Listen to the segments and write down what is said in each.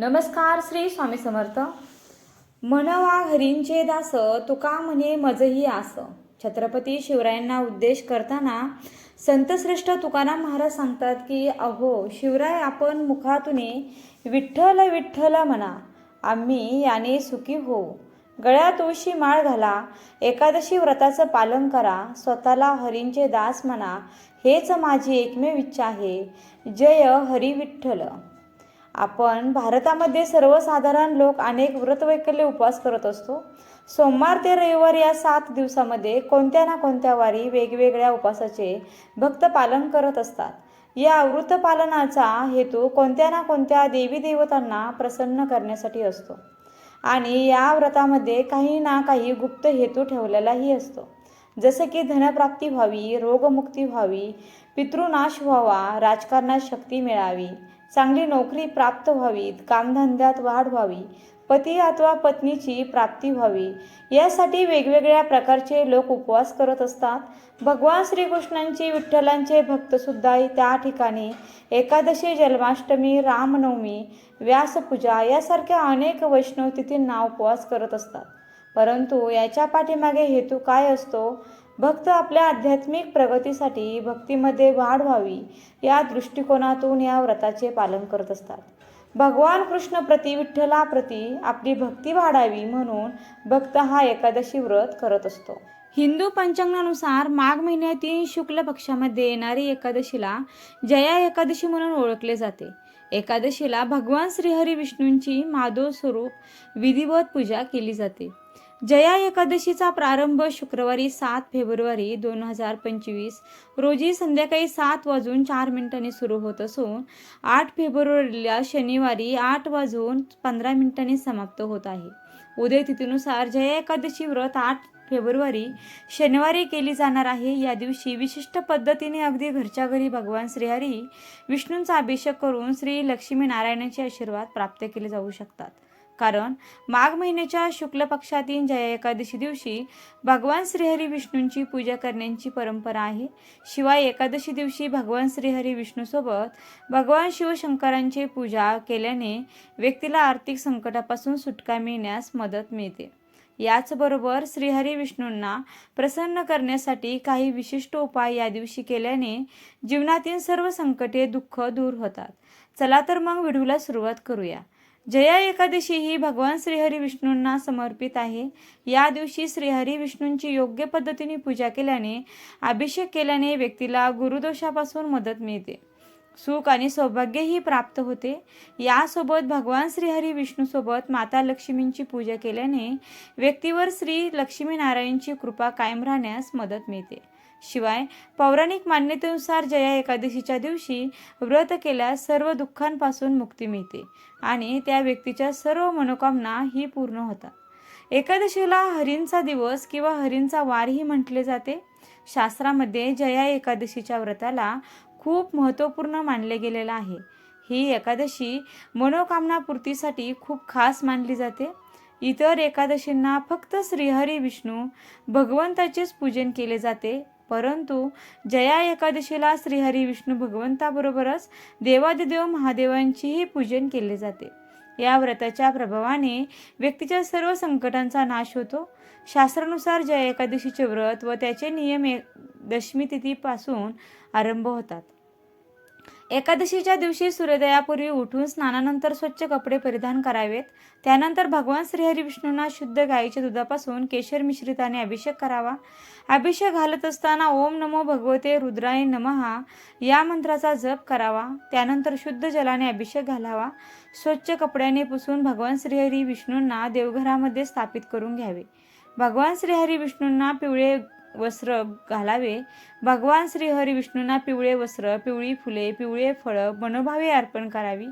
नमस्कार श्री स्वामी समर्थ. म्हणवा हरींचे दास तुका म्हणे मजही आस. छत्रपती शिवरायांना उद्देश करताना संतश्रेष्ठ तुकाराम महाराज सांगतात की अहो शिवराय आपण मुखातून विठ्ठल विठ्ठल म्हणा. आम्ही याने सुखी हो. गळ्यात उशी माळ घाला. एकादशी व्रताचं पालन करा. स्वतःला हरींचे दास म्हणा. हेच माझी एकमेव इच्छा आहे. जय हरी विठ्ठल. आपण भारतामध्ये सर्वसाधारण लोक अनेक व्रतवैकल्य उपवास करत असतो. सोमवार ते रविवार या सात दिवसामध्ये कोणत्या ना कोणत्या वारी वेगवेगळ्या उपवासाचे भक्त पालन करत असतात. या वृत्तपालनाचा हेतू कोणत्या ना कोणत्या देवी देवतांना प्रसन्न करण्यासाठी असतो. आणि या व्रतामध्ये काही ना काही गुप्त हेतू ठेवलेलाही असतो. जसे की धनप्राप्ती व्हावी रोगमुक्ती व्हावी पितृनाश व्हावा राजकारणात शक्ती मिळावी चांगली नोकरी प्राप्त व्हावी कामधंद्यात वाढ व्हावी पती अथवा पत्नीची प्राप्ती व्हावी यासाठी वेगवेगळ्या प्रकारचे लोक उपवास करत असतात. भगवान श्रीकृष्णांची विठ्ठलांचे भक्तसुद्धा त्या ठिकाणी एकादशी जन्माष्टमी रामनवमी व्यासपूजा यासारख्या अनेक वैष्णव तिथींना उपवास करत असतात. परंतु याच्या पाठीमागे हेतू काय असतो? भक्त आपल्या आध्यात्मिक प्रगतीसाठी भक्तीमध्ये वाढ व्हावी या दृष्टिकोनातून या व्रताचे पालन करत असतात. भगवान कृष्ण प्रति विठ्ठलाप्रती आपली भक्ती वाढावी म्हणून भक्त हा एकादशी व्रत करत असतो. हिंदू पंचांगानुसार माघ महिन्यातील शुक्ल पक्षामध्ये येणारी एकादशीला जया एकादशी म्हणून ओळखले जाते. एकादशीला भगवान श्रीहरी विष्णूंची माधव स्वरूप विधिवत पूजा केली जाते. जया एकादशीचा प्रारंभ शुक्रवारी सात फेब्रुवारी दोन हजार पंचवीस. रोजी संध्याकाळी सात वाजून चार मिनिटांनी सुरू होत असून आठ फेब्रुवारीला शनिवारी आठ वाजून पंधरा मिनिटांनी समाप्त होत आहे. उदय तिथीनुसार जया एकादशी व्रत आठ फेब्रुवारी शनिवारी केली जाणार आहे. या दिवशी विशिष्ट पद्धतीने अगदी घरच्या घरी भगवान श्रीहरी विष्णूंचा अभिषेक करून श्री लक्ष्मी नारायणाचे आशीर्वाद प्राप्त केले जाऊ शकतात. कारण माघ महिन्याच्या शुक्ल पक्षातील जया एकादशी दिवशी भगवान श्रीहरी विष्णूंची पूजा करण्याची परंपरा आहे. शिवाय एकादशी दिवशी भगवान श्रीहरी विष्णूसोबत भगवान शिवशंकरांची पूजा केल्याने व्यक्तीला आर्थिक संकटापासून सुटका मिळण्यास मदत मिळते. याचबरोबर श्रीहरी विष्णूंना प्रसन्न करण्यासाठी काही विशिष्ट उपाय या दिवशी केल्याने जीवनातील सर्व संकटे दुःख दूर होतात. चला तर मग व्हिडिओला सुरुवात करूया. जया एकादशी ही भगवान श्रीहरी विष्णूंना समर्पित आहे. या दिवशी श्रीहरी विष्णूंची योग्य पद्धतीने पूजा केल्याने अभिषेक केल्याने व्यक्तीला गुरुदोषापासून मदत मिळते. सुख आणि सौभाग्यही प्राप्त होते. यासोबत भगवान श्रीहरी विष्णूसोबत माता लक्ष्मींची पूजा केल्याने व्यक्तीवर श्री लक्ष्मीनारायणची कृपा कायम राहण्यास मदत मिळते. शिवाय पौराणिक मान्यतेनुसार जया एकादशीच्या दिवशी व्रत केल्यास सर्व दुःखांपासून मुक्ती मिळते आणि त्या व्यक्तीच्या सर्व मनोकामना ही पूर्ण होतात. एकादशीला हरींचा दिवस किंवा हरींचा वारही म्हटले जाते. शास्त्रामध्ये जया एकादशीच्या व्रताला खूप महत्त्वपूर्ण मानले गेलेलं आहे. ही एकादशी मनोकामनापूर्तीसाठी खूप खास मानली जाते. इतर एकादशींना फक्त श्रीहरी विष्णू भगवंताचेच पूजन केले जाते. परंतु जया एकादशीला श्रीहरी विष्णू भगवंताबरोबरच देवादिदेव महादेवांचीही पूजन केले जाते. या व्रताच्या प्रभावाने व्यक्तीच्या सर्व संकटांचा नाश होतो. शास्त्रानुसार जया एकादशीचे व्रत व त्याचे नियम एक दशमी तिथीपासून आरंभ होतात. एकादशीच्या दिवशी सूर्योदयापूर्वी उठून स्नानानंतर स्वच्छ कपडे परिधान करावेत. त्यानंतर भगवान श्रीहरी विष्णूंना शुद्ध गाईच्या दुधापासून केशर मिश्रिताने अभिषेक करावा. अभिषेक घालत असताना ओम नमो भगवते रुद्राय नमहा. या मंत्राचा जप करावा. त्यानंतर शुद्ध जलाने अभिषेक घालावा. स्वच्छ कपड्याने पुसून भगवान श्रीहरी विष्णूंना देवघरामध्ये स्थापित करून घ्यावे. भगवान श्रीहरी विष्णूंना पिवळे वस्त्र घालावे. भगवान श्रीहरी विष्णूंना पिवळे वस्त्र पिवळी फुले पिवळे फळं मनोभावे अर्पण करावी.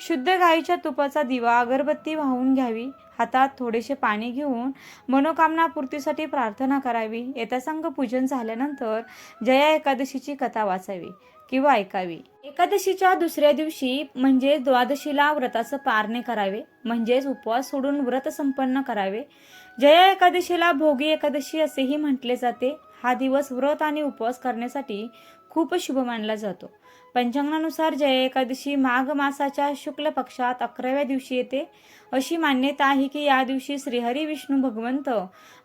शुद्ध गाईच्या तुपाचा दिवा अगरबत्ती वाहून घ्यावी. हातात थोडेसे पाणी घेऊन मनोकामना पूर्तीसाठी प्रार्थना करावी. येतासंग पूजन झाल्यानंतर जया एकादशीची कथा वाचावी किंवा ऐकावी. एकादशीच्या दुसऱ्या दिवशी म्हणजे द्वादशीला व्रताचं पारणे करावे. म्हणजेच उपवास सोडून व्रत संपन्न करावे. जया एकादशीला भोगी एकादशी असेही म्हटले जाते. हा दिवस व्रत आणि उपवास करण्यासाठी खूप शुभ मानला जातो. पंचांगानुसार जया एकादशी माघ मासाच्या शुक्ल पक्षात अकराव्या दिवशी येते. अशी मान्यता आहे की या दिवशी श्रीहरी विष्णू भगवंत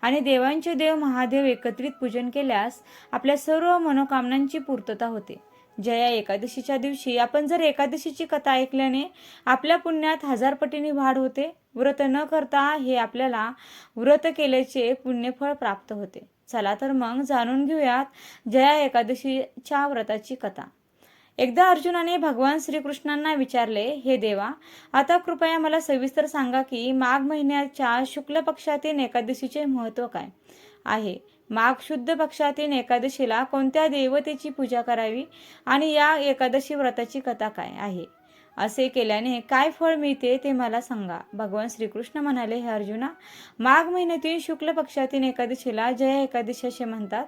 आणि देवांचे देव महादेव एकत्रित पूजन केल्यास आपल्या सर्व मनोकामनांची पूर्तता होते. जया एकादशीच्या दिवशी आपण जर एकादशीची कथा ऐकल्याने आपल्या पुण्यात हजार पटीने वाढ होते. व्रत न करता हे आपल्याला व्रत केल्याचे पुण्यफळ प्राप्त होते. चला तर मग जाणून घेऊयात जया एकादशीच्या व्रताची कथा. एकदा अर्जुनाने भगवान श्रीकृष्णांना विचारले हे देवा आता कृपया मला सविस्तर सांगा की माघ महिन्याच्या शुक्ल पक्षातील एकादशीचे महत्त्व काय आहे? माघ शुद्ध पक्षातील एकादशीला कोणत्या देवतेची पूजा करावी? आणि या एकादशी व्रताची कथा काय आहे? असे केल्याने काय फळ मिळते ते मला सांगा. भगवान श्रीकृष्ण म्हणाले हे अर्जुना माघ महिन्यातील शुक्ल पक्षातील एकादशीला जय एकादशी असे म्हणतात.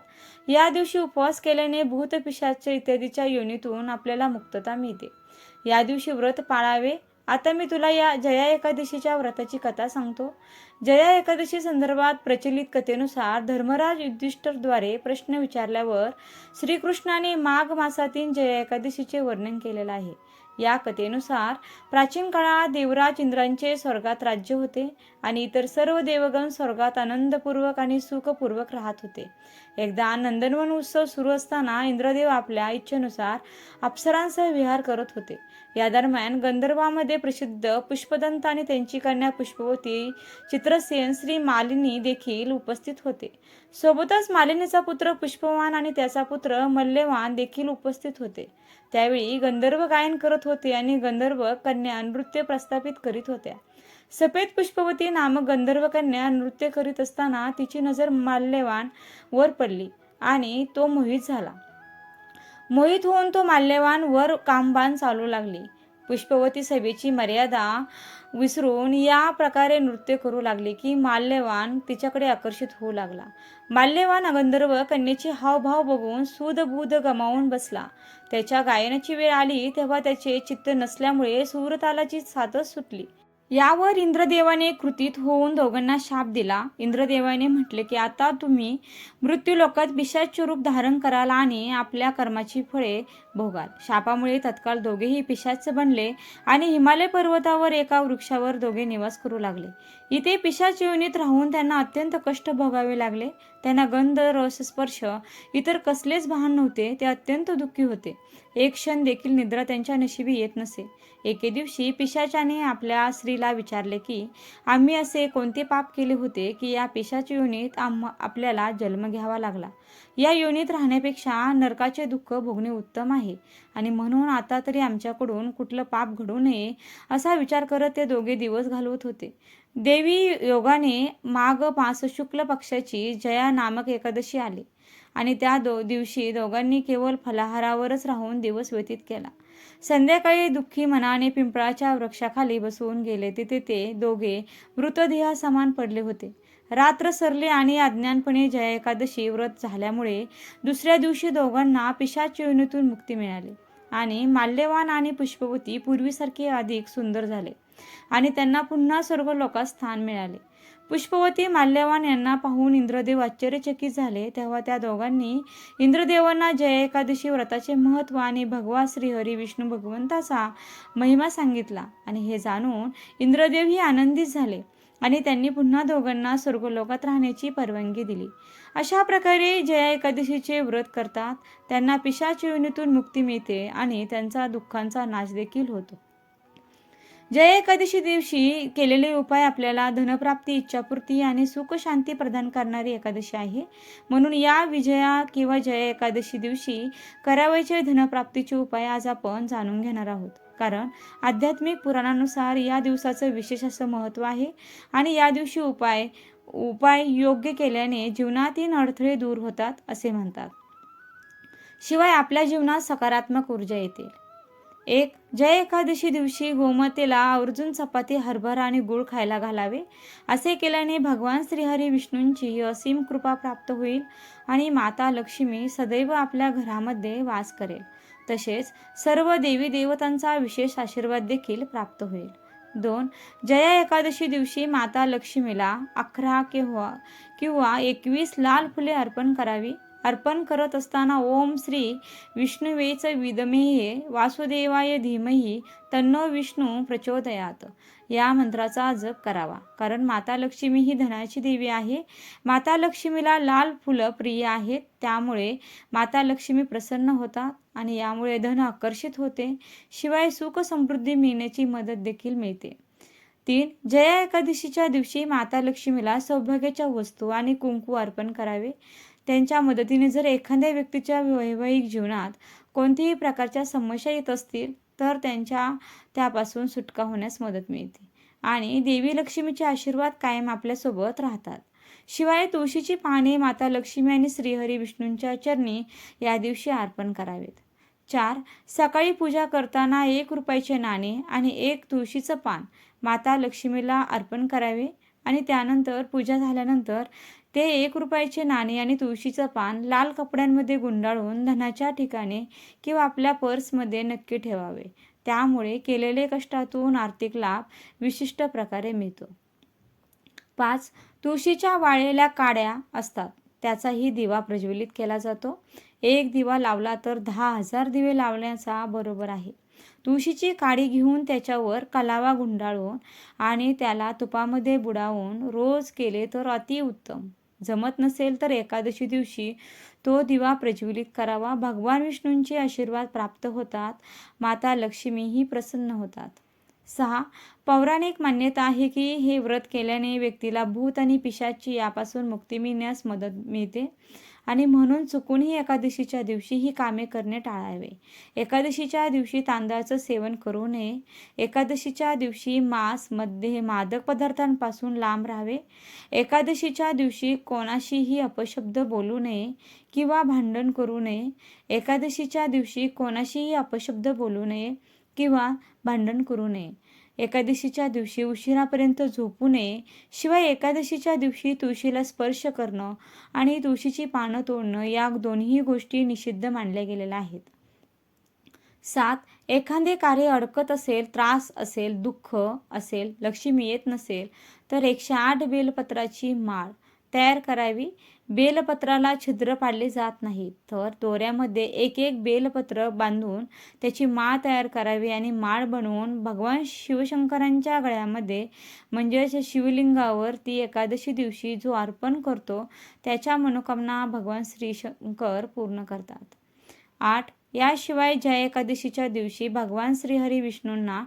या दिवशी उपवास केल्याने भूतपिशाच इत्यादीच्या योनीतून आपल्याला मुक्तता मिळते. या दिवशी व्रत पाळावे आता मी तुला या जया एकादशीच्या व्रताची कथा सांगतो. जया एकादशी संदर्भात प्रचलित कथेनुसार धर्मराज युधिष्ठरद्वारे प्रश्न विचारल्यावर श्रीकृष्णाने माघ मासातील जया एकादशीचे वर्णन केलेलं आहे. या कथेनुसार प्राचीन काळात देवराज इंद्रांचे स्वर्गात राज्य होते आणि इतर सर्व देवगण स्वर्गात आनंदपूर्वक आणि सुखपूर्वक राहत होते. एकदा नंदनवन उत्सव सुरू असताना इंद्रदेव आपल्या इच्छेनुसार अप्सरांसह विहार करत होते. या दरम्यान गंधर्वामध्ये प्रसिद्ध पुष्पदंत आणि त्यांची कन्या पुष्पवती चित्रसेन श्री मालिनी देखील उपस्थित होते. सोबतच मालिनीचा पुत्र पुष्पवान आणि त्याचा पुत्र मल्यवान देखील उपस्थित होते. त्यावेळी गंधर्व गायन करत होते आणि गंधर्व कन्या नृत्य प्रस्थापित करीत होत्या. सफेद पुष्पवती नामक गंधर्व कन्या नृत्य करीत असताना तिची नजर माल्यवान वर पडली आणि तो मोहित झाला. मोहित होऊन तो माल्यवान वर कामबान चालू लागली. पुष्पवती सभेची मर्यादा विसरून या प्रकारे नृत्य करू लागले की माल्यवान तिच्याकडे आकर्षित होऊ लागला. माल्यवान गंधर्व कन्येचे हावभाव बघून सूदबूद गमावून बसला. त्याच्या गायनाची वेळ आली तेव्हा त्याचे चित्त नसल्यामुळे सूरतालाची साथच सुटली. यावर इंद्रदेवाने कृतीत होऊन दोघांना शाप दिला. इंद्रदेवाने म्हटले की आता तुम्ही मृत्यूलोकात पिशाच रूप धारण कराल आणि आपल्या कर्माची फळे भोगाल. शापामुळे तत्काळ दोघेही पिशाच बनले आणि हिमालय पर्वतावर एका वृक्षावर दोघे निवास करू लागले. इथे पिशाच योनीत राहून त्यांना अत्यंत कष्ट भोगावे लागले. त्यांना गंध रस स्पर्श इतर कसलेच भान नव्हते. ते अत्यंत दुःखी होते. एक क्षण देखील निद्रा त्यांच्या नशिबी येत नसे. एके दिवशी पिशाच्याने आपल्या स्त्रीला विचारले की आम्ही असे कोणते पाप केले होते की या पिशाच्या योनीत आम आपल्याला जन्म घ्यावा लागला? या योनीत राहण्यापेक्षा नरकाचे दुःख भोगणे उत्तम आहे. आणि म्हणून आता तरी आमच्याकडून कुठलं पाप घडू नये असा विचार करत ते दोघे दिवस घालवत होते. देवी योगाने माघ मास शुक्ल पक्षाची जया नामक एकादशी आली. आणि त्या दो दिवशी दोघांनी केवळ फलाहारावरच राहून दिवस व्यतीत केला. संध्याकाळी दुःखी मनाने पिंपळाच्या वृक्षाखाली बसवून गेले. तिथे ते दोघे मृतदेहासमान पडले होते. रात्र सरले आणि अज्ञानपणे जया एकादशी व्रत झाल्यामुळे दुसऱ्या दिवशी दोघांना पिशाच योनीतून मुक्ती मिळाली आणि माल्यवान आणि पुष्पवती पूर्वीसारखे अधिक सुंदर झाले आणि त्यांना पुन्हा सर्व लोकात स्थान मिळाले. पुष्पवती माल्यवान यांना पाहून इंद्रदेव आश्चर्यचकित झाले. तेव्हा त्या दोघांनी इंद्रदेवांना जय एकादशी व्रताचे महत्त्व आणि भगवा श्रीहरी विष्णू भगवंताचा महिमा सांगितला आणि हे जाणून इंद्रदेवही आनंदित झाले आणि त्यांनी पुन्हा दोघांना स्वर्गलोकात राहण्याची परवानगी दिली. अशा प्रकारे जया एकादशीचे व्रत करतात. त्यांना पिशाच योनीतून मुक्ती मिळते आणि त्यांचा दुःखांचा नाश देखील होतो. जय एकादशी दिवशी केलेले उपाय आपल्याला धनप्राप्ती इच्छापूर्ती आणि सुख शांती प्रदान करणारी एकादशी आहे. म्हणून या विजया किंवा जय एकादशी दिवशी करावयाचे धनप्राप्तीचे उपाय आज आपण जाणून घेणार आहोत. कारण आध्यात्मिक पुराणानुसार या दिवसाचं विशेष असं महत्त्व आहे आणि या दिवशी उपाय उपाय योग्य केल्याने जीवनातील अडथळे दूर होतात असे म्हणतात. शिवाय आपल्या जीवनात सकारात्मक ऊर्जा येते. एक जय एकादशी दिवशी गोमातेला आवर्जून चपाती हरभरा आणि गुळ खायला घालावे असे केल्याने भगवान श्रीहरी विष्णूंची असीम कृपा प्राप्त होईल आणि माता लक्ष्मी सदैव आपल्या घरामध्ये वास करेल. तसेच सर्व देवी देवतांचा विशेष आशीर्वाद देखील प्राप्त होईल. दोन जया एकादशी दिवशी माता लक्ष्मीला अकरा किंवा किंवा एकवीस लाल फुले अर्पण करावी अर्पण करत असताना ओम श्री विष्णुवेच विदमेहे वासुदेवाय धीमही तन्नो विष्णू प्रचोदयात. या मंत्राचा जप करावा. कारण माता लक्ष्मी ही धनाची देवी आहे. माता लक्ष्मीला लाल फुलं प्रिय आहेत. त्यामुळे माता लक्ष्मी प्रसन्न होतात आणि यामुळे धन आकर्षित होते. शिवाय सुख समृद्धी मिळण्याची मदत देखील मिळते. तीन जया एकादशीच्या दिवशी माता लक्ष्मीला सौभाग्याच्या वस्तू आणि कुंकू अर्पण करावे. त्यांच्या मदतीने जर एखाद्या व्यक्तीच्या वैवाहिक जीवनात कोणत्याही प्रकारच्या समस्या येत असतील तर त्यांच्या त्यापासून सुटका होण्यास मदत मिळते. आणि देवी लक्ष्मीचे आशीर्वाद कायम आपल्यासोबत राहतात. शिवाय तुळशीची पाने माता लक्ष्मी आणि श्रीहरी विष्णूंच्या चरणी या दिवशी अर्पण करावेत. चार सकाळी पूजा करताना एक रुपयाचे नाणे आणि एक तुळशीचं पान माता लक्ष्मीला अर्पण करावे आणि त्यानंतर पूजा झाल्यानंतर ते एक रुपयाचे नाणे आणि तुळशीचं पान लाल कपड्यांमध्ये गुंडाळून धनाच्या ठिकाणी किंवा आपल्या पर्समध्ये नक्की ठेवावे. त्यामुळे केलेले कष्टातून आर्थिक लाभ विशिष्ट प्रकारे मिळतो. पाच तुळशीच्या वाळलेल्या काड्या असतात. त्याचाही दिवा प्रज्वलित केला जातो. एक दिवा लावला तर दहा हजार दिवे लावण्याचा बरोबर आहे. तुळशीची काडी घेऊन त्याच्यावर कलावा गुंडाळून आणि त्याला तुपामध्ये बुडावून रोज केले तर अतिउत्तम. जमत नसेल तर एकादशी दिवशी तो दिवा प्रज्वलित करावा. भगवान विष्णूंचे आशीर्वाद प्राप्त होतात. माता लक्ष्मीही प्रसन्न होतात. सहा पौराणिक मान्यता आहे की हे व्रत केल्याने व्यक्तीला भूत आणि पिशाची यापासून मुक्ती मिळण्यास मदत मिळते. आणि म्हणून चुकूनही एकादशीच्या दिवशी ही कामे करणे टाळावे. एकादशीच्या दिवशी तांदळाचं सेवन करू नये. एकादशीच्या दिवशी मांस मद्य मादक पदार्थांपासून लांब राहावे. एकादशीच्या दिवशी कोणाशीही अपशब्द बोलू नये किंवा भांडण करू नये. एकादशीच्या दिवशी कोणाशीही अपशब्द बोलू नये किंवा भांडण करू नये. एकादशीच्या दिवशी उशिरापर्यंत झोपू नये. शिवाय एकादशीच्या दिवशी तुळशीला स्पर्श करणं आणि तुळशीची पानं तोडणं या दोन्ही गोष्टी निषिद्ध मानल्या गेलेल्या आहेत. सात एखादे कार्य अडकत असेल त्रास असेल दुःख असेल लक्ष्मी येत नसेल तर एकशे आठ बेलपत्राची माळ तयार करावी. बेलपत्राला छिद्र पाडले जात नाही. तर दोऱ्यामध्ये एक एक बेलपत्र बांधून त्याची माळ तयार करावी आणि माळ बनवून भगवान शिवशंकरांच्या गळ्यामध्ये म्हणजेच शिवलिंगावर ती एकादशी दिवशी जो अर्पण करतो त्याच्या मनोकामना भगवान श्री शंकर पूर्ण करतात. आठ याशिवाय ज्या एकादशीच्या दिवशी भगवान श्रीहरी विष्णूंना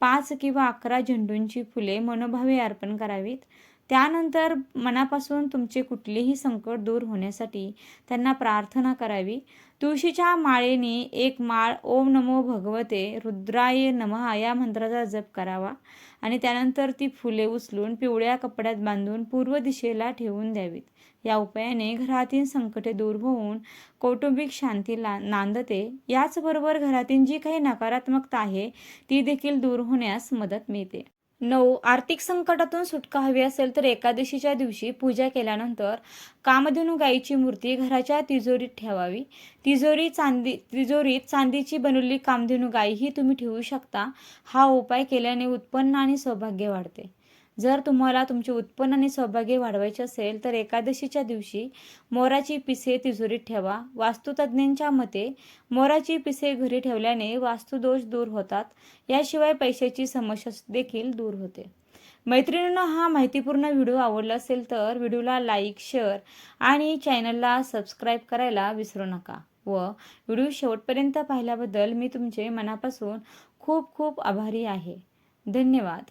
पाच किंवा अकरा झेंडूंची फुले मनोभावे अर्पण करावीत त्यानंतर मनापासून तुमचे कुठलेही संकट दूर होण्यासाठी त्यांना प्रार्थना करावी. तुळशीच्या माळेने एक माळ ओम नमो भगवते रुद्राय नमः या मंत्राचा जप करावा आणि त्यानंतर ती फुले उचलून पिवळ्या कपड्यात बांधून पूर्व दिशेला ठेवून द्यावीत. या उपायाने घरातील संकटे दूर होऊन कौटुंबिक शांती ला नांदते. याचबरोबर घरातील जी काही नकारात्मकता आहे ती देखील दूर होण्यास मदत मिळते. नऊ आर्थिक संकटातून सुटका हवी असेल तर एकादशीच्या दिवशी पूजा केल्यानंतर कामधेनू गायीची मूर्ती घराच्या तिजोरीत ठेवावी. तिजोरी चांदी तिजोरीत चांदीची बनवलेली कामधेनू गायी ही तुम्ही ठेवू शकता. हा उपाय केल्याने उत्पन्न आणि सौभाग्य वाढते. जर तुम्हाला तुमचे उत्पन्न आणि सौभाग्य वाढवायचे असेल तर एकादशीच्या दिवशी मोराची पिसे तिजोरीत ठेवा. वास्तुतज्ञांच्या मते मोराची पिसे घरी ठेवल्याने वास्तुदोष दूर होतात. याशिवाय पैशाची समस्या देखील दूर होते. मैत्रिणींना हा माहितीपूर्ण व्हिडिओ आवडला असेल तर व्हिडिओला लाईक शेअर आणि चॅनलला सबस्क्राईब करायला विसरू नका व व्हिडिओ शेवटपर्यंत पाहिल्याबद्दल मी तुमचे मनापासून खूप खूप आभारी आहे. धन्यवाद.